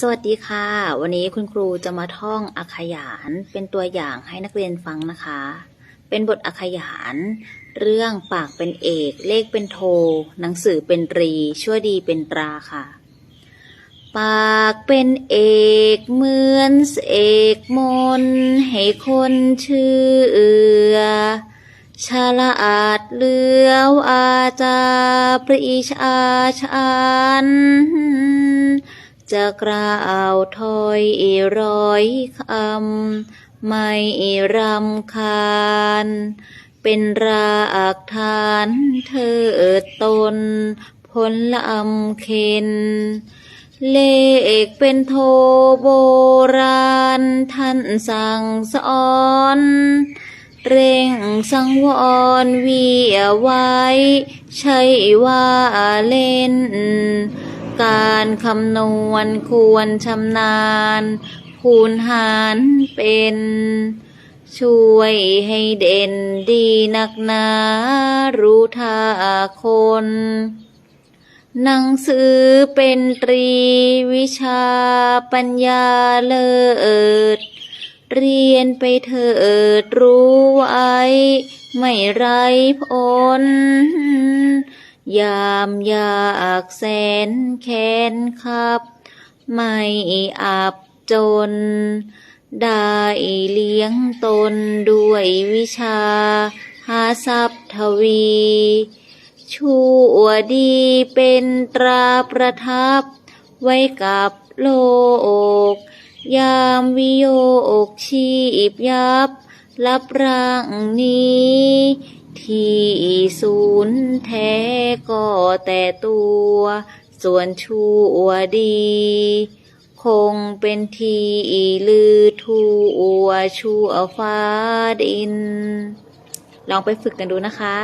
สวัสดีค่ะ วันนี้คุณครูจะมาท่องอักขยานเป็นตัวอย่างให้นักเรียนฟังนะคะ เป็นบทอักขยาน เรื่องปากเป็นเอก เลขเป็นโท หนังสือเป็นตรี ชั่วดีเป็นตราค่ะ ปากเป็นเอกเหมือนเอกมน ให้คนเชื่อฉลาดเลืยวอาจาปรีชาชาน จะกล่าวถ้อยร้อยคำไม่รำคาญ เป็นรากฐานเธอตนผลลำเค็นเลขเป็นโทโบราณ ท่านสั่งสอน เร่งสังวรเวียไว้ ใช่ว่าเล่น การคำนวณควรชำนาญ คูณหารเป็น ช่วยให้เด่นดีนักหนารู้ท่าคน หนังสือเป็นตรีวิชาปัญญาเลิศเรียนไปเถิดรู้ไว้ ไม่ไรพ้น ยามยากแสนแค้นครับ ไม่อับจน ได้เลี้ยงตนด้วยวิชา หาทรัพย์ทวี ชั่วดีเป็นตราประทับ ไว้กับโลก ยามวิโยกชีพยับรับร่างนี้ ที่ศูนย์แท้ก็แต่ตัว ส่วนชั่วดี คงเป็นที่ลือทั่วชั่วฟ้าดิน ลองไปฝึกกันดูนะคะ